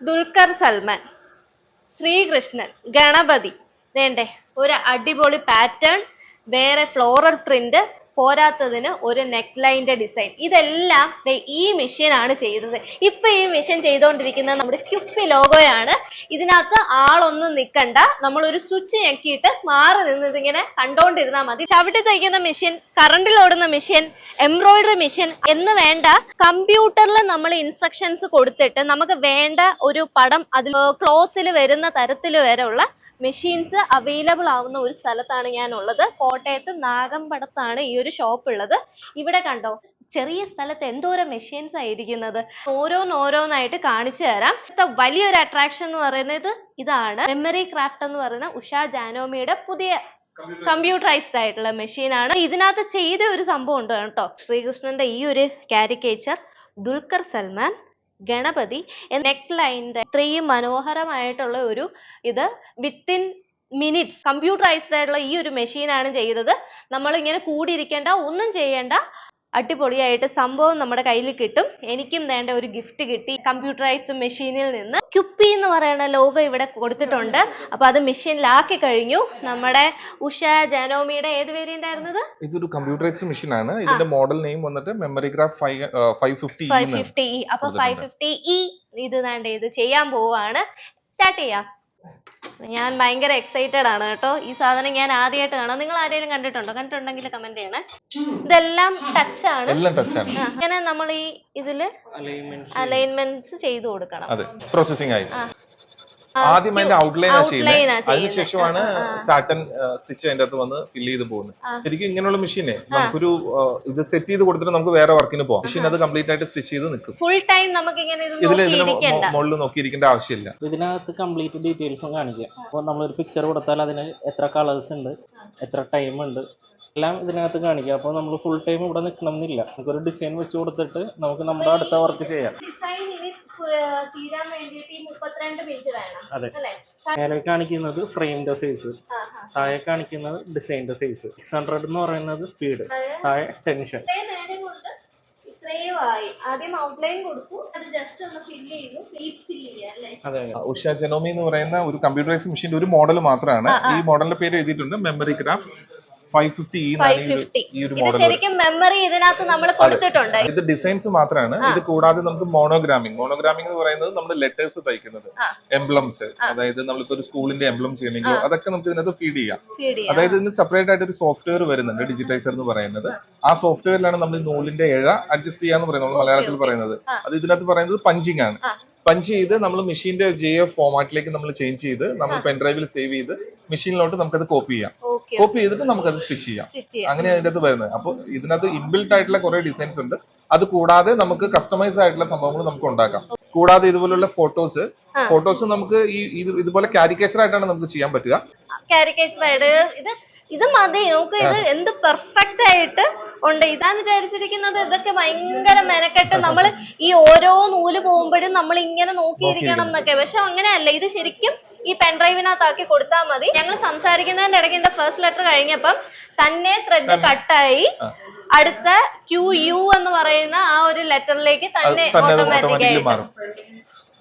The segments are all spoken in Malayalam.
ദുൽഖർ സൽമാൻ ശ്രീകൃഷ്ണൻ ഗണപതി. വേണ്ടേ? ഒരു അടിപൊളി പാറ്റേൺ വേറെ ഫ്ലോറൽ പ്രിന്റ് പോരാത്തതിന് ഒരു നെക്ക് ലൈന്റെ ഡിസൈൻ. ഇതെല്ലാം ഈ മെഷീൻ ആണ് ചെയ്തത്. ഇപ്പൊ ഈ മെഷീൻ ചെയ്തുകൊണ്ടിരിക്കുന്നത് നമ്മുടെ ക്യുപ്പി ലോഗോയാണ്. ഇതിനകത്ത് ആളൊന്നും നിൽക്കണ്ട നമ്മൾ ഒരു സ്വിച്ച് ഞെക്കിയിട്ട് മാറി നിന്ന് ഇതിങ്ങനെ കണ്ടോണ്ടിരുന്നാൽ മതി. ചവിട്ടി തയ്ക്കുന്ന മെഷീൻ കറണ്ടിൽ ഓടുന്ന മെഷീൻ എംബ്രോയിഡറി മെഷീൻ എന്ന് വേണ്ട കമ്പ്യൂട്ടറിൽ നമ്മൾ ഇൻസ്ട്രക്ഷൻസ് കൊടുത്തിട്ട് നമുക്ക് വേണ്ട ഒരു പടം അതിൽ ക്ലോത്തിൽ വരുന്ന തരത്തിൽ വരെ ഉള്ള മെഷീൻസ് അവൈലബിൾ ആവുന്ന ഒരു സ്ഥലത്താണ് ഞാൻ ഉള്ളത് കോട്ടയത്ത് നാഗമ്പടത്താണ് ഈ ഒരു ഷോപ്പ് ഉള്ളത്. ഇവിടെ കണ്ടോ ചെറിയ സ്ഥലത്ത് എന്തോരം മെഷീൻസ് ആയിരിക്കുന്നത് ഓരോന്നോരോന്നായിട്ട് കാണിച്ചു തരാം. വലിയൊരു അട്രാക്ഷൻ എന്ന് പറയുന്നത് ഇതാണ്. മെമ്മറി ക്രാഫ്റ്റ് എന്ന് പറയുന്ന ഉഷ ജാനോമിയുടെ പുതിയ കമ്പ്യൂട്ടറൈസ്ഡ് ആയിട്ടുള്ള മെഷീനാണ് ഇതിനകത്ത് ചെയ്ത ഒരു സംഭവം ഉണ്ട് കേട്ടോ. ശ്രീകൃഷ്ണന്റെ ഈ ഒരു കാരിക്കേച്ചർ ദുൽഖർ സൽമാൻ ഗണപതി നെക്ക് ലൈന്റെ ഇത്രയും മനോഹരമായിട്ടുള്ള ഒരു ഇത് വിത്തിൻ മിനിറ്റ്സ് കമ്പ്യൂട്ടറൈസ്ഡ് ആയിട്ടുള്ള ഈ ഒരു മെഷീനാണ് ചെയ്തത്. നമ്മൾ ഇങ്ങനെ കൂടിയിരിക്കേണ്ട ഒന്നും ചെയ്യേണ്ട അടിപൊളിയായിട്ട് സംഭവം നമ്മുടെ കയ്യിൽ കിട്ടും. എനിക്കും വേണ്ട ഒരു ഗിഫ്റ്റ് കിട്ടി. കമ്പ്യൂട്ടറൈസ്ഡ് മെഷീനിൽ നിന്ന് ക്യുപ്പി എന്ന് പറയുന്ന ലോഗോ ഇവിടെ കൊടുത്തിട്ടുണ്ട്. അപ്പൊ അത് മെഷീനിലാക്കി കഴിഞ്ഞു. നമ്മുടെ ഉഷ ജനോമിയുടെ ഏത് വേരിയന്റ് ആയിരുന്നത്? ഇതൊരു കമ്പ്യൂട്ടറൈസ്ഡ് മെഷീൻ ആണ് ഇതിന്റെ മോഡൽ നെയിം വന്നിട്ട് memory craft five fifty E അപ്പൊ ഫൈവ് ഫിഫ്റ്റി ഇ ഇത് വേണ്ട ഇത് ചെയ്യാൻ പോവാണ്. സ്റ്റാർട്ട് ചെയ്യാം. ഞാൻ ഭയങ്കര എക്സൈറ്റഡ് ആണ് കേട്ടോ. ഈ സാധനം ഞാൻ ആദ്യമായിട്ട് കാണാം. നിങ്ങൾ ആരെങ്കിലും കണ്ടിട്ടുണ്ടോ? കണ്ടിട്ടുണ്ടെങ്കിൽ കമന്റ് ചെയ്യണേ. ഇതെല്ലാം ടച്ച് ആണ്. ഇങ്ങനെ നമ്മൾ ഈ ഇതിൽ അലൈൻമെന്റ്സ് ചെയ്തു കൊടുക്കണം. അതെ പ്രോസസിംഗ് ആയി. ആദ്യം അതിന്റെ ഔട്ട്ലൈൻ ആണ് ചെയ്യുന്നത് അതിനുശേഷമാണ്. സാറ്റൻ സ്റ്റിച്ച് അതിന്റെ അകത്ത് വന്ന് ഫില്ല് ചെയ്ത് പോകുന്നത്. ശരിക്കും ഇങ്ങനെയുള്ള മെഷീനെ നമുക്കൊരു ഇത് സെറ്റ് ചെയ്ത് കൊടുത്തിട്ട് നമുക്ക് വേറെ വർക്കിന് പോകാം മെഷീൻ അത് കംപ്ലീറ്റ് ആയിട്ട് സ്റ്റിച്ച് ചെയ്ത് നിൽക്കും. ഫുൾ ടൈം നമുക്ക് ഇങ്ങനെ ഇത് ഇതിൽ മുകളിൽ നോക്കിയിരിക്കേണ്ട ആവശ്യമില്ല. ഇതിനകത്ത് കംപ്ലീറ്റ് ഡീറ്റെയിൽസും കാണിക്കാം. അപ്പോൾ നമ്മളൊരു പിക്ചർ കൊടുത്താൽ അതിന് എത്ര കളേഴ്സ് ഉണ്ട് എത്ര ടൈം ഉണ്ട് എല്ലാം ഇതിനകത്ത് കാണിക്കാം. അപ്പോൾ നമ്മൾ ഫുൾ ടൈം ഇവിടെ നിൽക്കണം എന്നില്ല നമുക്കൊരു ഡിസൈൻ വെച്ച് കൊടുത്തിട്ട് നമുക്ക് നമ്മുടെ അടുത്ത വർക്ക് ചെയ്യാം. തീരാൻ വേണ്ടിയിട്ട് ഈ മുപ്പത്തിരണ്ട് മിനിറ്റ് വേണം. അതെ. അല്ലേ? മേലെ കാണിക്കുന്നത് ഫ്രെയിമിന്റെ സൈസ്. താഴെ കാണിക്കുന്നത് ഡിസൈനിന്റെ സൈസ് സിക്സ് ഹൺഡ്രഡ് എന്ന് പറയുന്നത് സ്പീഡ് താഴെ? ടെൻഷൻ ഉഷ ജെനോമി എന്ന് പറയുന്ന ഒരു കമ്പ്യൂട്ടറൈസ് മെഷീന്റെ ഒരു മോഡൽ മാത്രമാണ്. ഈ മോഡലിന്റെ പേര് എഴുതിയിട്ടുണ്ട് മെമ്മറി ക്രാഫ്റ്റ് ഫൈവ് ഫിഫ്റ്റി ഈ ഒരു മോഡൽ ശരിക്കും മെമ്മറി ഇതിനകത്ത് നമ്മൾ കൊടുത്തിട്ടുണ്ട്. ഇത് ഡിസൈൻസ് മാത്രമാണ് ഇത് കൂടാതെ നമുക്ക് മോണോഗ്രാമിംഗ് മോണോഗ്രാമിംഗ് എന്ന് പറയുന്നത് നമ്മൾ ലെറ്റേഴ്സ് തയ്ക്കുന്നത്. എംബ്ലംസ് അതായത് നമ്മളിപ്പോ ഒരു സ്കൂളിന്റെ എംബ്ലം ചെയ്യണമെങ്കിൽ അതൊക്കെ നമുക്ക് ഇതിനകത്ത് ഫീഡ് ചെയ്യാം. അതായത് ഇതിന് സെപ്പറേറ്റ് ആയിട്ട് ഒരു സോഫ്റ്റ്വെയർ വരുന്നുണ്ട് ഡിജിറ്റൈസർ എന്ന് പറയുന്നത്. ആ സോഫ്റ്റ്വെയറിലാണ് നമ്മൾ നൂലിന്റെ ഇഴ അഡ്ജസ്റ്റ് ചെയ്യാന്ന് പറയുന്നത് നമ്മൾ മലയാളത്തിൽ പറയുന്നത്. അത് ഇതിനകത്ത് പറയുന്നത് പഞ്ചിങ് ആണ്. പഞ്ച് ചെയ്ത് നമ്മൾ മെഷീന്റെ ജെ എഫ് ഫോമാറ്റിലേക്ക് നമ്മൾ ചേഞ്ച് ചെയ്ത് നമ്മൾ പെൻഡ്രൈവിൽ സേവ് ചെയ്ത് മെഷീനിലോട്ട് നമുക്കത് കോപ്പി ചെയ്യാം. കോപ്പി ചെയ്തിട്ട് നമുക്ക് അത് സ്റ്റിച്ച് ചെയ്യാം. അങ്ങനെ അതിന്റെ അകത്ത് വരുന്നത്. അപ്പൊ ഇതിനകത്ത് ഇൻബിൽട്ട് ആയിട്ടുള്ള കുറെ ഡിസൈൻസ് ഉണ്ട്. അത് കൂടാതെ നമുക്ക് കസ്റ്റമൈസ് ആയിട്ടുള്ള സംഭവങ്ങൾ നമുക്ക് ഉണ്ടാക്കാം. കൂടാതെ ഇതുപോലുള്ള ഫോട്ടോസ് ഫോട്ടോസ് നമുക്ക് ഈ ഇതുപോലെ കാരിക്കേച്ചർ ആയിട്ടാണ് നമുക്ക് ചെയ്യാൻ പറ്റുക. കാരിക്കേച്ചർ ആയിട്ട് ഇത് ഇത് മതി. നമുക്ക് ഇത് എന്ത് പെർഫെക്റ്റ് ആയിട്ട് ഉണ്ട്. ഇതാ വിചാരിച്ചിരിക്കുന്നത് ഇതൊക്കെ ഭയങ്കര മെനക്കെട്ട് നമ്മൾ ഈ ഓരോ നൂൽ പോകുമ്പോഴും നമ്മൾ ഇങ്ങനെ നോക്കിയിരിക്കണം. എന്നൊക്കെ. പക്ഷെ അങ്ങനെയല്ല. ഇത് ശരിക്കും ഈ പെൻഡ്രൈവിനകത്താക്കി കൊടുത്താൽ മതി. ഞങ്ങൾ സംസാരിക്കുന്നതിന്റെ ഇടയ്ക്ക് എന്റെ ഫസ്റ്റ് ലെറ്റർ കഴിഞ്ഞപ്പം തന്നെ ത്രെഡ് കട്ടായി അടുത്ത ക്യു യു എന്ന് പറയുന്ന ആ ഒരു ലെറ്ററിലേക്ക് തന്നെ ഓട്ടോമാറ്റിക് ആയിട്ട്.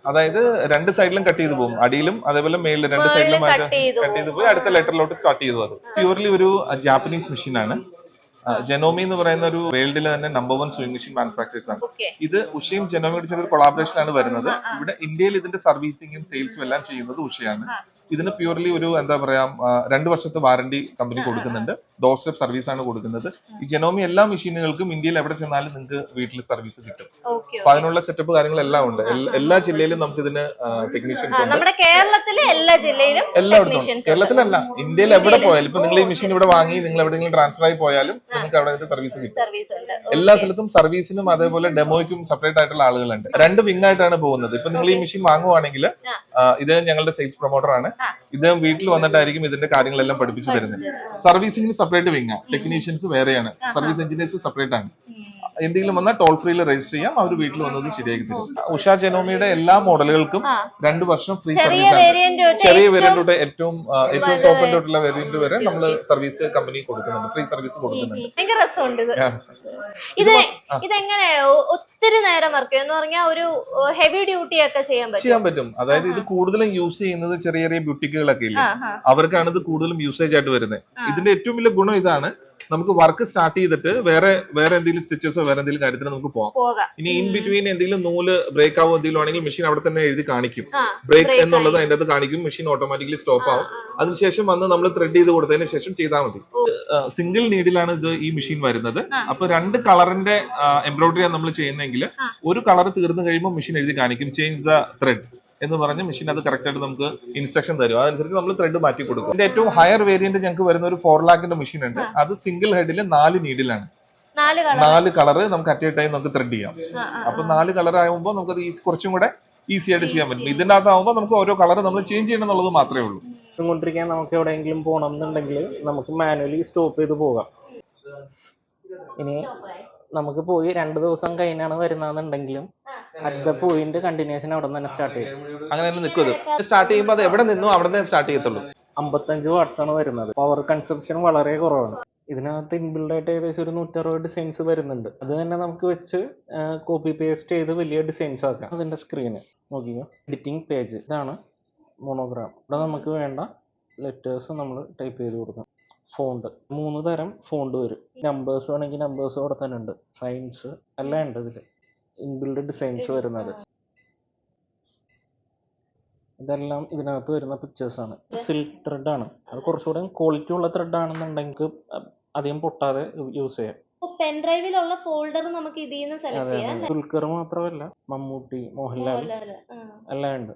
അതായത് രണ്ട് സൈഡിലും കട്ട് ചെയ്ത് പോകും. അടിയിലും അതേപോലെ മേളിലും രണ്ട് സൈഡിലും കട്ട് ചെയ്ത് പോയി. അടുത്ത ലെറ്ററിലോട്ട് സ്റ്റാർട്ട് ചെയ്തു അത്. പ്യൂർലി ഒരു ജാപ്പനീസ് മെഷീൻ ആണ്. ജെനോമി എന്ന് പറയുന്ന ഒരു വേൾഡിലെ തന്നെ number one sewing machine manufacturers ആണ്. ഇത് ഉഷയും ജെനോമിയുടെ ചെറിയ കൊളാബറേഷൻ ആണ് വരുന്നത്. ഇവിടെ ഇന്ത്യയിൽ ഇതിന്റെ സർവീസിംഗും സെയിൽസും എല്ലാം ചെയ്യുന്നത് ഉഷയാണ്. ഇതിന് പ്യൂർലി ഒരു എന്താ പറയാ രണ്ട് വർഷത്തെ വാറണ്ടി കമ്പനി കൊടുക്കുന്നുണ്ട്. ഡോർ സ്റ്റെപ്പ് സർവീസ് ആണ് കൊടുക്കുന്നത്. ഈ ജനോമി എല്ലാ മെഷീനുകൾക്കും ഇന്ത്യയിൽ എവിടെ ചെന്നാലും നിങ്ങൾക്ക് വീട്ടിൽ സർവീസ് കിട്ടും. അപ്പൊ അതിനുള്ള സെറ്റപ്പ് കാര്യങ്ങളെല്ലാം ഉണ്ട്. എല്ലാ ജില്ലയിലും നമുക്ക് ഇതിന് ടെക്നീഷ്യൻ ഉണ്ട്. നമ്മുടെ കേരളത്തിലെ എല്ലാ ജില്ലയിലും എല്ലായിടത്തും. കേരളത്തിലല്ല ഇന്ത്യയിൽ എവിടെ പോയാലും ഇപ്പൊ നിങ്ങൾ ഈ മെഷീൻ ഇവിടെ വാങ്ങി നിങ്ങൾ എവിടെയെങ്കിലും ട്രാൻസ്ഫർ ആയി പോയാലും നിങ്ങൾക്ക് അവിടെ സർവീസ് കിട്ടും. എല്ലാ സ്ഥലത്തും സർവീസിനും അതേപോലെ ഡെമോയ്ക്കും സെപ്പറേറ്റ് ആയിട്ടുള്ള ആളുകളുണ്ട്. രണ്ട് വിങ് ആയിട്ടാണ് പോകുന്നത്. ഇപ്പൊ നിങ്ങൾ ഈ മെഷീൻ വാങ്ങുവാണെങ്കിൽ ഇത് ഞങ്ങളുടെ സെയിൽസ് പ്രൊമോട്ടർ ആണ്. ഇത് വീട്ടിൽ വന്നിട്ടായിരിക്കും ഇതിന്റെ കാര്യങ്ങളെല്ലാം പഠിപ്പിച്ചു തരുന്നത്. സർവീസിംഗിന് സെപ്പറേറ്റ് വിങ് ടെക്നീഷ്യൻസ് വേറെയാണ്. സർവീസ് എഞ്ചിനീയേഴ്സ് സെപ്പറേറ്റ് ആണ്. എന്തെങ്കിലും വന്നാൽ ടോൾ ഫ്രീയിൽ രജിസ്റ്റർ ചെയ്യാം. അവർ വീട്ടിൽ വന്നത് ശരിയാക്കി തരും. ഉഷ ജനോമിയുടെ എല്ലാ മോഡലുകൾക്കും. രണ്ട് വർഷം ഫ്രീ സർവീസ് ചെറിയ ഏറ്റവും വേരിയന്റ് തൊട്ട് ഏറ്റവും ഏറ്റവും ടോപ്പ് തൊട്ടുള്ള വേരിയന്റ് വരെ നമ്മൾ സർവീസ് കമ്പനി കൊടുക്കുന്നുണ്ട്. ഫ്രീ സർവീസ് കൊടുക്കുന്നുണ്ട്. ഇത്. ഇതെങ്ങനെ ഒത്തിരി നേരം വർക്ക് എന്ന് പറഞ്ഞാൽ ഒരു ഹെവി ഡ്യൂട്ടി ഒക്കെ ചെയ്യാൻ പറ്റും. ചെയ്യാൻ പറ്റും. അതായത് ഇത് കൂടുതലും യൂസ് ചെയ്യുന്നത് ചെറിയ ചെറിയ ബ്യൂട്ടിക്കുകളൊക്കെ ഇല്ലേ. അവർക്കാണ് ഇത് കൂടുതലും യൂസേജ് ആയിട്ട് വരുന്നത് ഇതിന്റെ ഏറ്റവും വലിയ ഗുണം ഇതാണ് നമുക്ക് വർക്ക് സ്റ്റാർട്ട് ചെയ്തിട്ട് വേറെ വേറെ എന്തെങ്കിലും സ്റ്റിച്ചസോ വേറെ എന്തെങ്കിലും കാര്യത്തിന് നമുക്ക് പോകാം. ഇനി ഇൻ ബിറ്റ്വീൻ എന്തെങ്കിലും നൂൽ ബ്രേക്ക് ആവോ എന്തെങ്കിലും ആണെങ്കിൽ മെഷീൻ അവിടെ തന്നെ എഴുതി കാണിക്കും. ബ്രേക്ക് എന്നുള്ളത് അതിന്റെ അകത്ത് കാണിക്കും മെഷീൻ ഓട്ടോമാറ്റിക്കലി സ്റ്റോപ്പ് ആവും. അതിനുശേഷം വന്ന് നമ്മൾ ത്രെഡ് ചെയ്ത് കൊടുത്തതിന് ശേഷം ചെയ്താൽ മതി. സിംഗിൾ നീഡിലാണ് ഇത് ഈ മെഷീൻ വരുന്നത്. അപ്പൊ രണ്ട് കളറിന്റെ എംബ്രോയിഡറി ആണ് നമ്മൾ ചെയ്യുന്നതെങ്കിൽ ഒരു കളർ തീർന്നു കഴിയുമ്പോൾ മെഷീൻ എഴുതി കാണിക്കും ചേഞ്ച് ദ ത്രെഡ് എന്ന് പറഞ്ഞ് മെഷീൻ അത് കറക്റ്റ് ആയിട്ട് നമുക്ക് ഇൻസ്ട്രക്ഷൻ തരും. അതനുസരിച്ച് നമ്മൾ ത്രെഡ് മാറ്റി കൊടുക്കും. ഇതിന്റെ ഏറ്റവും ഹയർ വേരിയന്റ് ഞങ്ങൾക്ക് വരുന്ന ഒരു ഫോർ ലാക്കിന്റെ മെഷീൻ ഉണ്ട്. അത് സിംഗിൾ ഹെഡിൽ നാല് നീഡിലാണ് നാല് കളർ നാല് കളർ നമുക്ക് അറ്റ് എ ടൈം നമുക്ക് ത്രെഡ് ചെയ്യാം. അപ്പൊ നാല് കളർ ആകുമ്പോൾ നമുക്ക് അത് കുറച്ചും കൂടെ ഈസി ആയിട്ട് ചെയ്യാൻ പറ്റും. ഇതിന്റെ അകത്താകുമ്പോൾ നമുക്ക് ഓരോ കളർ നമ്മൾ ചേഞ്ച് ചെയ്യണം എന്നുള്ളത് മാത്രമേ ഉള്ളൂ. കൊണ്ടിരിക്കാൻ നമുക്ക് എവിടെയെങ്കിലും പോകണം എന്നുണ്ടെങ്കിൽ നമുക്ക് മാനുവലി സ്റ്റോപ്പ് ചെയ്ത് പോകാം. ഇനി നമുക്ക് പോയി രണ്ട് ദിവസം കഴിഞ്ഞാണ് വരുന്നതെന്നുണ്ടെങ്കിലും അടുത്ത ദ പോയിന്റ് കണ്ടിന്യൂഷൻ അവിടെ നിന്ന് തന്നെ സ്റ്റാർട്ട് ചെയ്യും. അങ്ങനെ തന്നെ നിൽക്കും ഇത് സ്റ്റാർട്ട് ചെയ്യുമ്പോൾ അത് എവിടെ നിന്നും അവിടെ നിന്ന് സ്റ്റാർട്ട് ചെയ്യത്തുള്ളൂ. അമ്പത്തഞ്ച് വാട്ട്സ് ആണ് വരുന്നത്. പവർ കൺസപ്ഷൻ വളരെ കുറവാണ്. ഇതിനകത്ത് ഇൻബിൽഡ് ആയിട്ട് ഏകദേശം ഒരു നൂറ്ററുപത് ഡിസൈൻസ് വരുന്നുണ്ട്. അത് തന്നെ നമുക്ക് വെച്ച് കോപ്പി പേസ്റ്റ് ചെയ്ത് വലിയ ഡിസൈൻസ് ആക്കാം. അതിന്റെ സ്ക്രീന് നോക്കിക്കോ. എഡിറ്റിംഗ് പേജ് ഇതാണ് മോണോഗ്രാം ഇവിടെ നമുക്ക് വേണ്ട ലെറ്റേഴ്സ് നമ്മൾ ടൈപ്പ് ചെയ്ത് കൊടുക്കാം. ഫോണ്ട് മൂന്ന് തരം ഫോണ്ട് വരും. നമ്പേഴ്സ് വേണമെങ്കിൽ നമ്പേഴ്സ് അവിടെ തന്നെ ഉണ്ട്. സയൻസ് എല്ലാം ഉണ്ട് ഇതിൽ ഇൻബിൽഡ് ഡിസൈൻസ് വരുന്നത്. ഇതെല്ലാം ഇതിനകത്ത് വരുന്ന പിക്ചേഴ്സ് ആണ്. സിൽക്ക് ത്രെഡ് ആണ്. അത് കുറച്ചുകൂടെ ക്വാളിറ്റി ഉള്ള ത്രെഡ് ആണെന്നുണ്ടെങ്കിൽ അധികം പൊട്ടാതെ യൂസ് ചെയ്യാം. പെൻ ഡ്രൈവിലുള്ള ഫോൾഡർ നമുക്ക് ഇതിൽ നിന്ന് സെലക്ട് ചെയ്യാം ദുൽഖർ മാത്രമല്ല മമ്മൂട്ടി മോഹൻലാൽ. എല്ലാം ഉണ്ട്.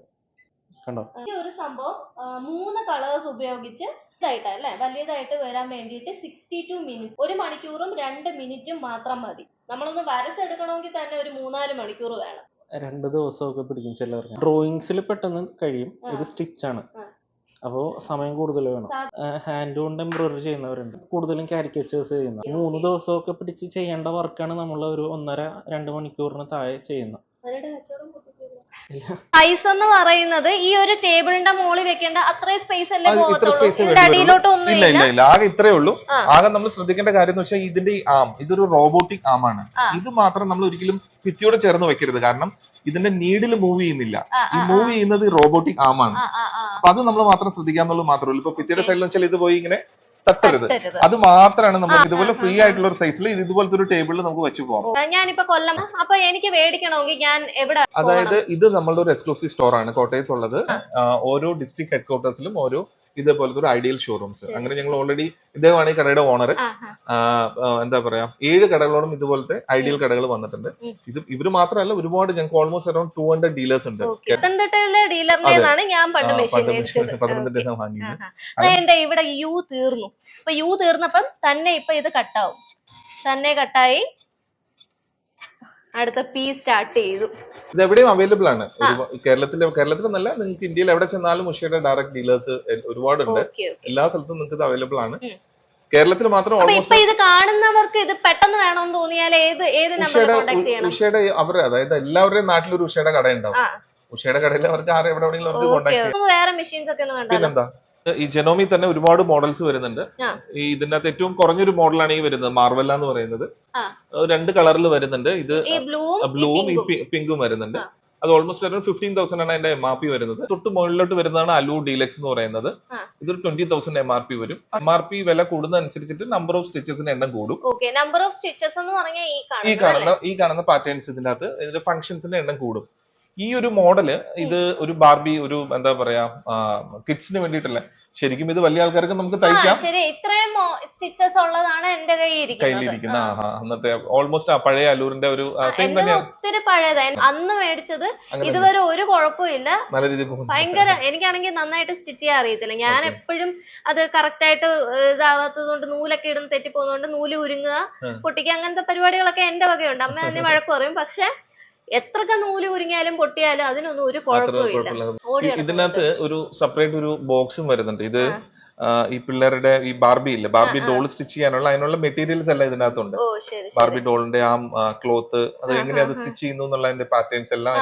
കണ്ടോ? ഈ ഒരു സംഭവം മൂന്ന് കളേഴ്സ് ഉപയോഗിച്ച് ഇതായിട്ട് അല്ലേ? വലിയതായിട്ട് വരാൻ വേണ്ടിയിട്ട് സിക്സ്റ്റി ടു മിനിറ്റ്സ് ഒരു മണിക്കൂറും രണ്ട് മിനിറ്റും മാത്രം മതി. നമ്മളൊന്ന് വരച്ചെടുക്കണമെങ്കിൽ തന്നെ ഒരു മൂന്നാൽ മണിക്കൂർ വേണം. രണ്ട് ദിവസമൊക്കെ പിടിക്കും ചിലർക്ക്. ഡ്രോയിങ്സിൽ പെട്ടെന്ന് കഴിയും. ഇത് സ്റ്റിച്ച് ആണ്. അപ്പോൾ സമയം കൂടുതൽ വേണം. ഹാൻഡ് കൊണ്ട് എംബ്രോയിഡറി ചെയ്യുന്നവരുണ്ട്. കൂടുതലും കാരിക്കേച്ചേഴ്സ് ചെയ്യുന്ന. മൂന്ന് ദിവസമൊക്കെ പിടിച്ച് ചെയ്യേണ്ട വർക്കാണ് നമ്മൾ ഒരു ഒന്നര രണ്ട് മണിക്കൂറിന് താഴെ ചെയ്യുന്നത്. സൈസ് എന്ന് പറയുന്നത് ഈ ഒരു ടേബിളിന്റെ മുകളിൽ വെക്കേണ്ട അത്രയും സ്പേസ് അല്ലേ പോകത്തുള്ളൂ. ഇതിന്റെ അടിയിലോട്ട് ഒന്നും ഇല്ല ഇല്ല ഇല്ല. ആകെ ഇത്രേ ഉള്ളൂ. ആകെ നമ്മൾ ശ്രദ്ധിക്കേണ്ട കാര്യം എന്ന് വെച്ചാൽ ഇതിന്റെ ഈ ആം ഇതൊരു റോബോട്ടിക് ആം ആണ്. ഇത് മാത്രം നമ്മൾ ഒരിക്കലും ഭിത്തിയോട് ചേർന്ന് വെക്കരുത്. കാരണം ഇതിന്റെ നീഡിൽ മൂവ് ചെയ്യുന്നില്ല. ഈ മൂവ് ചെയ്യുന്നത് റോബോട്ടിക് ആം ആണ്. അപ്പൊ അത് നമ്മൾ മാത്രം ശ്രദ്ധിക്കാന്നുള്ളത് മാത്രമേ ഉള്ളൂ. ഇപ്പൊ ഭിത്തിയുടെ സൈഡിൽ വെച്ചാൽ ഇത് പോയി ഇങ്ങനെ തട്ടരുത്. അത് മാത്രമാണ് നമ്മൾ ഇതുപോലെ ഫ്രീ ആയിട്ടുള്ള ഒരു സൈസിൽ ഇത് ഇതുപോലത്തെ ഒരു ടേബിളിൽ നമുക്ക് വെച്ച് പോകാം ഞാനിപ്പോ കൊല്ലം അപ്പൊ എനിക്ക് മേടിക്കണമെങ്കിൽ ഞാൻ എവിടെ അതായത് ഇത് നമ്മളുടെ ഒരു എക്സ്ക്ലൂസീവ് സ്റ്റോർ ആണ് കോട്ടയത്തുള്ളത്. ഓരോ ഡിസ്ട്രിക്ട് ഹെഡ്ക്വാർട്ടേഴ്സിലും ഓരോ ഇതേപോലത്തെ ഒരു ഐഡിയൽ ഷോറൂംസ് അങ്ങനെ ഞങ്ങൾ ഓൾറെഡി ഇദ്ദേഹമാണ് ഈ കടയുടെ ഓണർ. എന്താ പറയാ ഏഴ് കടകളോടും ഇതുപോലത്തെ ഐഡിയൽ കടകൾ വന്നിട്ടുണ്ട്. ഇത് ഇവർ മാത്രമല്ല ഒരുപാട് ഞങ്ങൾക്ക് almost around two hundred dealers ഉണ്ട്. പത്തനംതിട്ട വാങ്ങിയത്. ഇവിടെ യു തീർന്നു. അപ്പൊ യു തീർന്നപ്പം തന്നെ ഇപ്പൊ ഇത് കട്ടാവും തന്നെ കട്ടായി അടുത്ത പി സ്റ്റാർട്ട് ചെയ്തു. ഇത് എവിടെയും അവൈലബിൾ ആണ് കേരളത്തിൽ കേരളത്തിലെ കേരളത്തിലെന്നല്ല നിങ്ങൾക്ക് ഇന്ത്യയിൽ എവിടെ ചെന്നാലും ഉഷയുടെ ഡയറക്ട് ഡീലേഴ്സ് ഒരുപാടുണ്ട്. എല്ലാ സ്ഥലത്തും നിങ്ങൾക്ക് ഇത് അവൈലബിൾ ആണ്. കേരളത്തിൽ മാത്രം ഇപ്പൊ ഇത് കാണുന്നവർക്ക് ഇത് പെട്ടെന്ന് വേണമെന്ന് തോന്നിയാൽ ഏത് ഏത് നമ്പർ കോൺടാക്ട് ചെയ്യണം? ഉഷയുടെ അവരുടെ അതായത് എല്ലാവരുടെയും നാട്ടിൽ ഒരു ഉഷയുടെ കട ഉണ്ടാവും. ആ ഉഷയുടെ കടയിൽ അവർക്ക് ആരെ എവിടെ വേണമെങ്കിലും അവർക്ക് കോൺടാക്ട് ചെയ്യാം. വേറെ മെഷീൻസ് ഒക്കെ ഒന്ന് പിന്നെന്താ? ഈ ജെനോമി തന്നെ ഒരുപാട് മോഡൽസ് വരുന്നുണ്ട്. ഈ ഇതിന്റെ അകത്ത് ഏറ്റവും കുറഞ്ഞൊരു മോഡലാണ് ഈ വരുന്നത് മാർവല്ല എന്ന് പറയുന്നത്. രണ്ട് കളറിൽ വരുന്നുണ്ട്. ഇത് ബ്ലൂവും ഈ പിങ്കും വരുന്നുണ്ട്. അത് ഓൾമോസ്റ്റ് അറൌണ്ട് ഫിഫ്റ്റീൻ തൗസൻഡ് ആണ് അതിന്റെ എം ആർ പി വരുന്നത്. തൊട്ട് മുകളിലോട്ട് വരുന്നതാണ് അലു ഡീലക്സ് എന്ന് പറയുന്നത്. ഇതൊരു twenty thousand M R P വരും. എം ആർ പി വില കൂടുന്നതനുസരിച്ചിട്ട് നമ്പർ ഓഫ് സ്റ്റിച്ചസിന്റെ എണ്ണം കൂടും. നമ്പർ ഓഫ് സ്റ്റിച്ചസ് എന്ന് പറഞ്ഞാൽ ഈ കാണുന്ന ഈ കാണുന്ന പാറ്റേൺസ് ഇതിനകത്ത് ഇതിന്റെ ഫംഗ്ഷൻസിന്റെ എണ്ണം കൂടും. ഈ ഒരു മോഡൽ ഇത് ഒരു ബാർബി ഒരു എന്താ പറയാ കിഡ്സിന് വേണ്ടിയിട്ടല്ല. ശരിക്കും ഇത് വലിയ ആൾക്കാർക്ക് നമുക്ക് തയ്ക്കാം. ശരി. ഇത്രയും സ്റ്റിച്ചസ് ഉള്ളതാണ് എന്റെ കയ്യിൽ ഇരിക്കുന്നത് കയ്യിലിരിക്കുന്ന ആ. ആ, അന്നത്തെ ഓൾമോസ്റ്റ് ആ പഴയ അലൂറിന്റെ ഒരു ഒത്തിരി പഴയതായി അന്ന് മേടിച്ചത് ഇതുവരെ ഒരു കുഴപ്പമില്ല നല്ല രീതിയിൽ ഭയങ്കര എനിക്കാണെങ്കിൽ നന്നായിട്ട് സ്റ്റിച്ച് ചെയ്യാൻ അറിയത്തില്ല. ഞാൻ എപ്പോഴും അത് കറക്റ്റ് ആയിട്ട് ഇതാവാത്തത് കൊണ്ട് നൂലൊക്കെ ഇടുന്ന തെറ്റിപ്പോകുന്നതുകൊണ്ട് നൂൽ ഉരുങ്ങുക. പൊട്ടിക്കുക അങ്ങനത്തെ പരിപാടികളൊക്കെ എന്റെ വകയുണ്ട്. അമ്മ തന്നെ വഴക്ക് പറയും. പക്ഷെ എത്രയൊക്കെ നൂൽ കുരുങ്ങിയാലും പൊട്ടിയാലും അതിനൊന്നും ഒരു കുഴപ്പമില്ല. ഇതിനകത്ത് ഒരു സെപ്പറേറ്റ് ഒരു ബോക്സും വരുന്നുണ്ട്. ഇത് ഈ പിള്ളേരുടെ ഈ ബാർബി ഇല്ല? ബാർബി. ഡോൾ സ്റ്റിച്ച് ചെയ്യാനുള്ള അതിനുള്ള മെറ്റീരിയൽസ് എല്ലാം ഇതിനകത്തുണ്ട്. ബാർബി ഡോളിന്റെ ആ ക്ലോത്ത് അത് എങ്ങനെയാ അത്. സ്റ്റിച്ച് ചെയ്യുന്നു എന്നുള്ളതിന്റെ പാറ്റേൺസ് എല്ലാം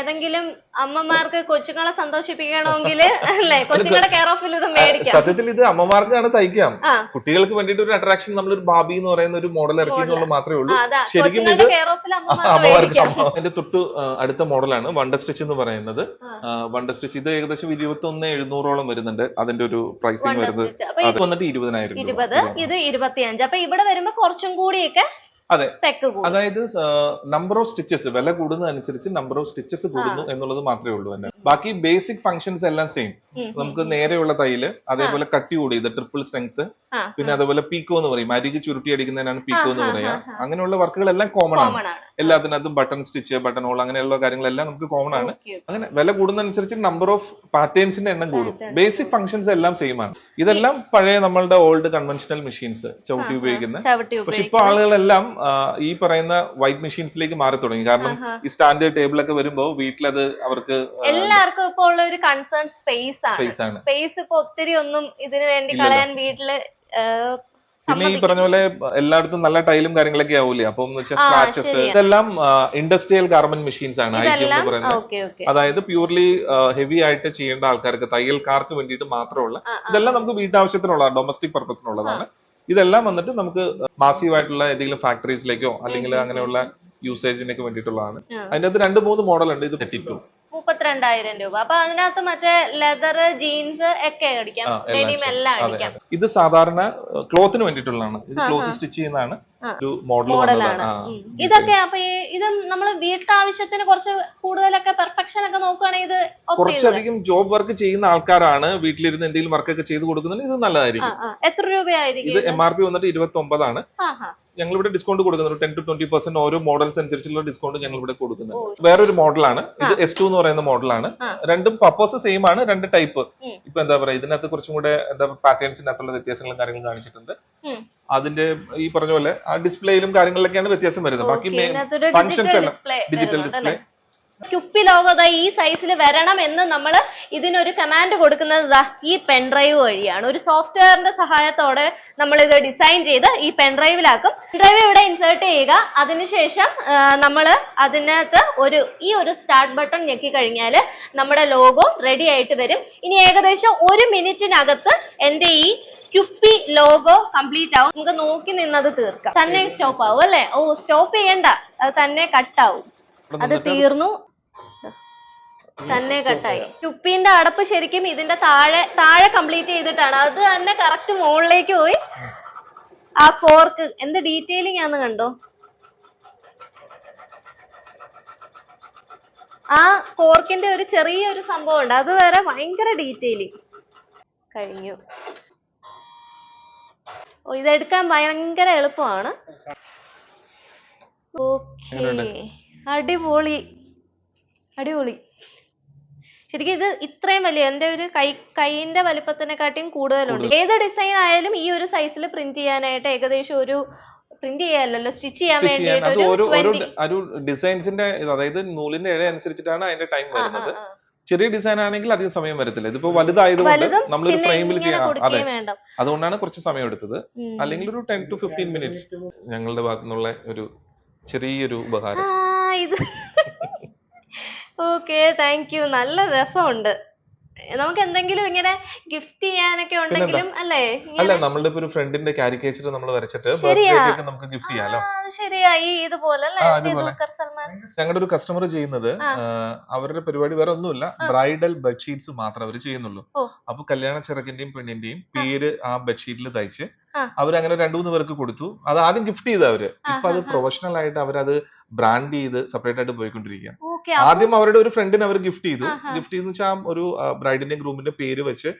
ഏതെങ്കിലും അമ്മമാർക്ക് കൊച്ചുങ്ങളെ സന്തോഷിപ്പിക്കണമെങ്കിൽ അല്ലേ കൊച്ചുങ്ങളുടെ കെയർ ഓഫിൽ ഇത് മേടിക്കാം. സത്യത്തിൽ ഇത് അമ്മമാർക്കാണ് തയ്ക്കാം. കുട്ടികൾക്ക് വേണ്ടിയിട്ട് ഒരു അട്രാക്ഷൻ നമ്മൾ ഒരു ബാബി എന്ന് പറയുന്ന ഒരു മോഡൽ ഇറക്കി എന്നുള്ളത് മാത്രമേ ഉള്ളൂ. ശരിക്കും ഇത് അതിന്റെ തൊട്ട് അടുത്ത മോഡലാണ് വണ്ടർ സ്റ്റിച്ച് എന്ന് പറയുന്നത്. വണ്ട വണ്ടർ സ്റ്റിച്ച് ഇത് ഏകദേശം ഇരുപത്തി ഒന്ന് എഴുന്നൂറോളം വരുന്നുണ്ട്. അതിന്റെ ഒരു പ്രൈസിങ് വരുന്നത്. വന്നിട്ട് ഇരുപതിനായിരം രൂപ. ഇരുപത് ഇത് ഇരുപത്തിയഞ്ച്. അപ്പൊ ഇവിടെ വരുമ്പോ കുറച്ചും കൂടിയൊക്കെ അതെ. അതായത് നമ്പർ ഓഫ് സ്റ്റിച്ചസ് വില കൂടുന്നതനുസരിച്ച് നമ്പർ ഓഫ് സ്റ്റിച്ചസ് കൂടുന്നു എന്നുള്ളത് മാത്രമേ ഉള്ളൂ തന്നെ. ബാക്കി ബേസിക് ഫംഗ്ഷൻസ് എല്ലാം സെയിം നമുക്ക് നേരെയുള്ള തൈൽ അതേപോലെ കട്ടി കൂടി ഇത് ട്രിപ്പിൾ സ്ട്രെങ്ത് പിന്നെ അതേപോലെ പീക്കോ എന്ന് പറയും. അരികെ ചുരുട്ടി അടിക്കുന്നതിനാണ് പീക്കോ എന്ന് പറയാം. അങ്ങനെയുള്ള വർക്കുകളെല്ലാം കോമൺ ആണ്. എല്ലാത്തിനകത്തും ബട്ടൺ സ്റ്റിച്ച് ബട്ടൺ ഹോൾ അങ്ങനെയുള്ള കാര്യങ്ങളെല്ലാം നമുക്ക് കോമൺ ആണ്. അങ്ങനെ വില കൂടുന്നതനുസരിച്ച് നമ്പർ ഓഫ് പാറ്റേൺസിന്റെ എണ്ണം കൂടും. ബേസിക് ഫംഗ്ഷൻസ് എല്ലാം സെയിം ആണ്. ഇതെല്ലാം പഴയ നമ്മളുടെ ഓൾഡ് കൺവെൻഷണൽ മെഷീൻസ് ചവിട്ടി. ഉപയോഗിക്കുന്ന. പക്ഷെ ഇപ്പൊ ആളുകളെല്ലാം ഈ പറയുന്ന വൈറ്റ് മെഷീൻസിലേക്ക് മാറി തുടങ്ങി. കാരണം ഈ സ്റ്റാൻഡേർഡ് ടേബിൾ ഒക്കെ വരുമ്പോൾ വീട്ടിലത് അവർക്ക് എല്ലാവർക്കും ഇപ്പോൾ ഉള്ള ഒരു കൺസേൺ സ്പേസ് ആണ്. സ്പേസ് ഇപ്പൊ ഒത്തിരി ഒന്നും ഇതിനു വേണ്ടി കളയാൻ വീട്ടിൽ പിന്നെ ഈ പറഞ്ഞ പോലെ എല്ലായിടത്തും നല്ല ടൈലും കാര്യങ്ങളൊക്കെ ആവൂലേ? അപ്പം സ്ക്രാച്ചസ് ഇതെല്ലാം ഇൻഡസ്ട്രിയൽ ഗാർമെന്റ് മെഷീൻസ് ആണ് ഐ എന്ന് പറയുന്നത്. അതായത് പ്യൂർലി ഹെവി ആയിട്ട് ചെയ്യേണ്ട ആൾക്കാർക്ക് തയ്യൽക്കാർക്ക് വേണ്ടിയിട്ട് മാത്രമുള്ള. ഇതെല്ലാം നമുക്ക് വീട്ടാവശ്യത്തിനുള്ള ഡൊമസ്റ്റിക് പർപ്പസിനുള്ളതാണ് ഇതെല്ലാം വന്നിട്ട് നമുക്ക് മാസീവ് ആയിട്ടുള്ള ഏതെങ്കിലും ഫാക്ടറീസിലേക്കോ അല്ലെങ്കിൽ അങ്ങനെയുള്ള യൂസേജിനൊക്കെ വേണ്ടിയിട്ടുള്ളതാണ്. അതിന്റെ അതിന്റെ അകത്ത് രണ്ട് മൂന്ന് മോഡൽ ഉണ്ട് ഇത് തെറ്റി ടു മുപ്പത്തിരണ്ടായിരം രൂപ. അപ്പൊ അതിനകത്ത് മറ്റേ ലെതർ ജീൻസ് ഒക്കെ അടിക്കാം. ആ, എല്ലാം ഡെനിം എല്ലാം അടിക്കാം. ഇത് സാധാരണ ക്ലോത്തിന് വേണ്ടിയിട്ടുള്ളതാണ്. ഇത് ക്ലോത്ത് സ്റ്റിച്ച് ചെയ്യുന്നതാണ്. ഒരു മോഡലാണ് ഇതൊക്കെ അപ്പൊ ഇത് നമ്മൾ വീട്ടാവശ്യത്തിന് കുറച്ച് കൂടുതലൊക്കെ പെർഫെക്ഷൻ ഒക്കെ നോക്കുകയാണെങ്കിൽ ഇത് കുറച്ചധികം ജോബ് വർക്ക് ചെയ്യുന്ന ആൾക്കാരാണ് വീട്ടിലിരുന്ന് എന്തെങ്കിലും വർക്കൊക്കെ ചെയ്ത് കൊടുക്കുന്നുണ്ട് ഇത് നല്ലതായിരിക്കും. എത്ര രൂപയായിരിക്കും ഇത്? എം ആർ പി വന്നിട്ട് ഇരുപത്തി ഒമ്പതാണ്. ഞങ്ങൾ ഇവിടെ ഡിസ്കൗണ്ട് കൊടുക്കുന്നത് ടെൻ ടു ട്വന്റി പെർസെന്റ് ഓരോ മോഡൽസ് അനുസരിച്ചുള്ള ഡിസ്കൗണ്ട് ഞങ്ങൾ ഇവിടെ കൊടുക്കുന്നത് വേറൊരു മോഡലാണ് ഇത് എസ് ടു എന്ന് പറയുന്ന മോഡലാണ് രണ്ടും പർപ്പസ് സെയിം ആണ് രണ്ട് ടൈപ്പ്. ഇപ്പൊ എന്താ പറയാ ഇതിനകത്ത് കുറച്ചും കൂടെ എന്താ പാറ്റേൺസിനകത്തുള്ള വ്യത്യാസങ്ങളും കാര്യങ്ങളും കാണിച്ചിട്ടുണ്ട്. അതിന്റെ ഈ പറഞ്ഞ പോലെ ആ ഡിസ്പ്ലേയിലും കാര്യങ്ങളിലൊക്കെയാണ് വ്യത്യാസം വരുന്നത്. ബാക്കി ഫങ്ഷൻസ് എല്ലാം ഡിസ്പ്ലേ ഡിജിറ്റൽ ഡിസ്പ്ലേ ക്യുപ്പി ലോഗോ ദാ ഈ സൈസിൽ വരണം എന്ന് നമ്മൾ ഇതിനൊരു കമാൻഡ് കൊടുക്കുന്നത് ദാ ഈ പെൻഡ്രൈവ് വഴിയാണ്. ഒരു സോഫ്റ്റ്വെയറിന്റെ സഹായത്തോടെ നമ്മൾ ഇത് ഡിസൈൻ ചെയ്ത് ഈ പെൻഡ്രൈവിലാക്കും പെൻഡ്രൈവ് ഇവിടെ ഇൻസേർട്ട് ചെയ്യുക. അതിനുശേഷം നമ്മൾ അതിനകത്ത് ഒരു ഈ ഒരു സ്റ്റാർട്ട് ബട്ടൺ ഞെക്കി കഴിഞ്ഞാൽ നമ്മുടെ ലോഗോ റെഡി ആയിട്ട് വരും. ഇനി ഏകദേശം ഒരു മിനിറ്റിനകത്ത് എന്റെ ഈ ക്യുപ്പി ലോഗോ കംപ്ലീറ്റ് ആവും. നമുക്ക് നോക്കി നിന്നത് തീർക്കാം. തന്നെ സ്റ്റോപ്പ് ആവും അല്ലെ? ഓ സ്റ്റോപ്പ് ചെയ്യണ്ട. അത് തന്നെ കട്ടാവും. അത് തീർന്നു. തന്നെ കട്ടായി. ക്യുപ്പിന്റെ അടപ്പ് ശരിക്കും ഇതിന്റെ താഴെ താഴെ കംപ്ലീറ്റ് ചെയ്തിട്ടാണ്. അത് തന്നെ കറക്റ്റ് മുകളിലേക്ക് പോയി. ആ ഫോർക്ക് എന്ത് ഡീറ്റെയിലിംഗ് ആന്ന് കണ്ടോ? ആ ഫോർക്കിന്റെ ഒരു ചെറിയൊരു സംഭവം ഉണ്ട് അത് വരെ ഭയങ്കര ഡീറ്റെയിലിംഗ്. കഴിഞ്ഞു. ഇതെടുക്കാൻ ഭയങ്കര എളുപ്പമാണ്. ഓക്കേ. അടിപൊളി. അടിപൊളി. ശരിക്കും ഇത് ഇത്രയും വലിയ എന്റെ ഒരു കൈ കൈയിന്റെ വലിപ്പത്തിനെക്കാട്ടിയും കൂടുതലുണ്ട്. ഏത് ഡിസൈൻ ആയാലും ഈ ഒരു സൈസിൽ പ്രിന്റ് ചെയ്യാനായിട്ട് ഏകദേശം ഒരു പ്രിന്റ് ചെയ്യാനല്ലോ സ്റ്റിച്ച് ചെയ്യാൻ വേണ്ടിട്ട് വേണ്ടിയിട്ട് ഒരു ഓരോ ഓരോ 20 ഒരു ഡിസൈൻസിന്റെ അതായത് നൂലിന്റെ ഇഴ അനുസരിച്ചിട്ടാണ് അതിന്റെ ടൈം വരുന്നത്. ചെറിയ ഡിസൈൻ ആണെങ്കിൽ അധികം സമയം വരത്തില്ല. ഇതിപ്പോ വലുതായതുകൊണ്ട് കൊണ്ട് നമ്മൾ ഒരു ഫ്രെയിമിൽ ചെയ്യണം ചെയ്യാം. അതെ. അതുകൊണ്ടാണ് കുറച്ച് സമയം എടുത്തത്. അല്ലെങ്കിൽ ഒരു ടെൻ ടു ഫിഫ്റ്റീൻ മിനിറ്റ്സ് ഞങ്ങളുടെ ഭാഗത്തു നിന്നുള്ള ഒരു ചെറിയൊരു ഉപകാരം ഓക്കെ താങ്ക് യു നല്ല രസമുണ്ട്. നമുക്ക് എന്തെങ്കിലും ഇങ്ങനെ ഗിഫ്റ്റ് ചെയ്യാനൊക്കെ ഉണ്ടെങ്കിലും അല്ലേ? അല്ല നമ്മളുടെ ഒരു ഫ്രണ്ടിന്റെ കാരിക്കേച്ചർ നമ്മൾ വരച്ചിട്ട് നമുക്ക് ഗിഫ്റ്റ് ചെയ്യാലോ? ശരിയാ. ഈ ഇതുപോലെ ഞങ്ങളുടെ ഒരു കസ്റ്റമർ ചെയ്യുന്നത് അവരുടെ പരിപാടി വേറെ ഒന്നുമില്ല. ബ്രൈഡൽ ബെഡ്ഷീറ്റ്സ് മാത്രം അവർ ചെയ്യുന്നുള്ളൂ. അപ്പൊ കല്യാണ ചെറുക്കന്റെയും പെണ്ണിന്റെയും പേര് ആ ബെഡ്ഷീറ്റിൽ തയ്ച്ച്. അവരങ്ങനെ രണ്ടു മൂന്ന് പേർക്ക് കൊടുത്തു. അത് ആദ്യം ഗിഫ്റ്റ് ചെയ്ത അവർ. ഇപ്പൊ അത്. പ്രൊഫഷണൽ ആയിട്ട് അവരത് ബ്രാൻഡ് ചെയ്ത് സെപ്പറേറ്റ് ആയിട്ട് പോയിക്കൊണ്ടിരിക്കുക ആദ്യം അവരുടെ ഒരു ഫ്രണ്ടിന് അവർ ഗിഫ്റ്റ് ചെയ്തു. ഗിഫ്റ്റ് ചെയ്തെന്ന് വെച്ചാൽ ഒരു ബ്രൈഡിന്റെയും ഗ്രൂമിന്റെ പേര് വെച്ച്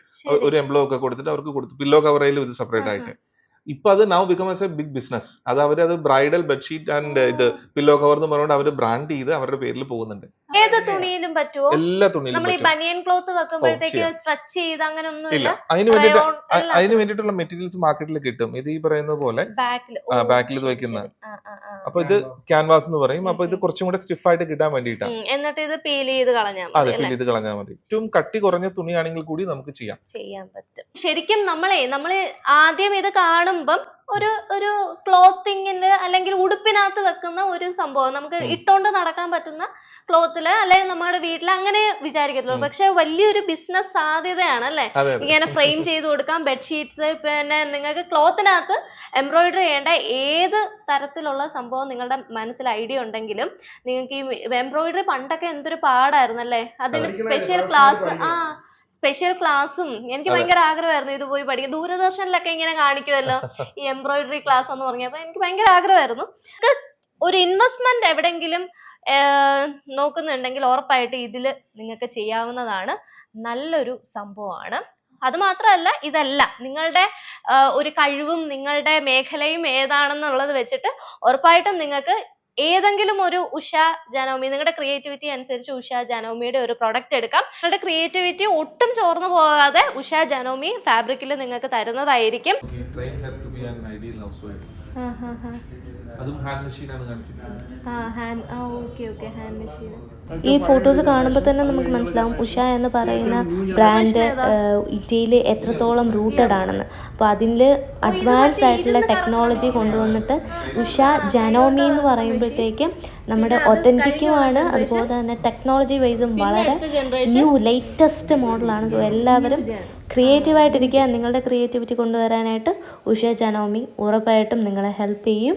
ഒരു എംബ്ലോ ഒക്കെ കൊടുത്തിട്ട് അവർക്ക് കൊടുത്തു. പില്ലോ കവറയിലും ഇത് സെപ്പറേറ്റ്. ആയിട്ട്. ഇപ്പൊ അത് now becomes a big business അത് അവർ അത് ബ്രൈഡൽ ബെഡ്ഷീറ്റ് ആൻഡ് ഇത് പില്ലോ കവർ എന്ന് പറഞ്ഞുകൊണ്ട് അവർ ബ്രാൻഡ് ചെയ്ത് അവരുടെ പേരിൽ പോകുന്നുണ്ട്. ഏത് തുണിയിലും പറ്റുമോ എല്ലാ തുണിയിലും നമ്മൾ ഈ ബനിയൻ ക്ലോത്ത് വെക്കുമ്പോഴത്തേക്ക് സ്ട്രെച്ച് ചെയ്ത് അങ്ങനെ ഒന്നുമില്ല അതിന് വേണ്ടിട്ട് അതിന് വേണ്ടിയിട്ടുള്ള മെറ്റീരിയൽസ് മാർക്കറ്റിൽ കിട്ടും. ഇത് ഈ പറയുന്ന പോലെ ബാക്കിൽ ഇത് വെക്കുന്ന. അപ്പൊ ഇത് ക്യാൻവാസ് എന്ന് പറയും. അപ്പൊ ഇത് കുറച്ചും കൂടെ സ്റ്റിഫ് ആയിട്ട് കിട്ടാൻ വേണ്ടിയിട്ടാണ് എന്നിട്ട് ഇത് പീൽ ചെയ്ത് കളഞ്ഞാൽ അതെ മതി അല്ലേ? ഫിൽ ചെയ്ത് കളഞ്ഞാൽ മതി. ഏറ്റവും കട്ടി കുറഞ്ഞ തുണിയാണെങ്കിൽ കൂടി നമുക്ക് ചെയ്യാം. ചെയ്യാൻ പറ്റും. ശരിക്കും നമ്മളെ നമ്മൾ ആദ്യം ഇത് കാണുമ്പം ഒരു ഒരു ക്ലോത്തിങ്ങിൽ അല്ലെങ്കിൽ ഉടുപ്പിനകത്ത് വെക്കുന്ന ഒരു സംഭവം. നമുക്ക് ഇട്ടോണ്ട് നടക്കാൻ പറ്റുന്ന ക്ലോത്തിൽ അല്ലെങ്കിൽ നമ്മുടെ വീട്ടിൽ അങ്ങനെ വിചാരിക്കത്തുള്ളൂ. പക്ഷെ വലിയൊരു ബിസിനസ് സാധ്യതയാണ് അതെ ഇങ്ങനെ ഫ്രെയിം ചെയ്ത് കൊടുക്കാം ബെഡ്ഷീറ്റ്സ് പിന്നെ നിങ്ങൾക്ക് ക്ലോത്തിനകത്ത് എംബ്രോയിഡറി ചെയ്യേണ്ട ഏത് തരത്തിലുള്ള സംഭവം നിങ്ങളുടെ മനസ്സിൽ ഐഡിയ ഉണ്ടെങ്കിലും നിങ്ങൾക്ക് ഈ എംബ്രോയിഡറി പണ്ടൊക്കെ എന്തൊരു പാടായിരുന്നു അല്ലേ അതിന് special സ്പെഷ്യൽ class ക്ലാസ് ആ. സ്പെഷ്യൽ ക്ലാസ്സും എനിക്ക്. ഭയങ്കര ആഗ്രഹമായിരുന്നു ഇത് പോയി പഠിക്കാൻ. ദൂരദർശനിലൊക്കെ ഇങ്ങനെ കാണിക്കുമല്ലോ ഈ എംബ്രോയിഡറി ക്ലാസ് എന്ന് പറഞ്ഞപ്പോൾ എനിക്ക് ഭയങ്കര ആഗ്രഹമായിരുന്നു. ഒരു ഇൻവെസ്റ്റ്മെന്റ് എവിടെങ്കിലും നോക്കുന്നുണ്ടെങ്കിൽ ഉറപ്പായിട്ട് ഇതിൽ നിങ്ങൾക്ക് ചെയ്യാവുന്നതാണ്. നല്ലൊരു സംഭവമാണ്. അത് മാത്രമല്ല ഇതല്ല. നിങ്ങളുടെ ഒരു കഴിവും നിങ്ങളുടെ മേഖലയും ഏതാണെന്നുള്ളത് വെച്ചിട്ട് ഉറപ്പായിട്ടും നിങ്ങൾക്ക് ഏതെങ്കിലും ഒരു ഉഷ ജനോമി നിങ്ങളുടെ ക്രിയേറ്റിവിറ്റി അനുസരിച്ച് ഉഷ ജനോമിയുടെ ഒരു പ്രൊഡക്റ്റ് എടുക്കാം. നിങ്ങളുടെ ക്രിയേറ്റിവിറ്റി ഒട്ടും ചോർന്നു പോകാതെ ഉഷ ജനോമി ഫാബ്രിക്കിൽ നിങ്ങൾക്ക് തരുന്നതായിരിക്കും. അതും ഹാൻഡ് മെഷീനാണ് കാണിച്ചിട്ടുള്ളത് ഈ ഫോട്ടോസ് കാണുമ്പോൾ തന്നെ നമുക്ക് മനസ്സിലാവും ഉഷ എന്ന് പറയുന്ന ബ്രാൻഡ് ഇറ്റലിയിൽ എത്രത്തോളം റൂട്ടഡ് ആണെന്ന്. അപ്പോൾ അതിൽ അഡ്വാൻസ്ഡ് ആയിട്ടുള്ള ടെക്നോളജി കൊണ്ടുവന്നിട്ട് ഉഷ ജനോമി എന്ന് പറയുമ്പോഴത്തേക്കും നമ്മുടെ ഒത്തന്റിക്കുമാണ് അതുപോലെ തന്നെ ടെക്നോളജി വൈസും വളരെ ന്യൂ ലേറ്റസ്റ്റ് മോഡലാണ് സോ എല്ലാവരും ക്രിയേറ്റീവായിട്ടിരിക്കുക നിങ്ങളുടെ ക്രിയേറ്റിവിറ്റി കൊണ്ടുവരാനായിട്ട് ഉഷ ജനോമി ഉറപ്പായിട്ടും നിങ്ങളെ ഹെൽപ്പ് ചെയ്യും.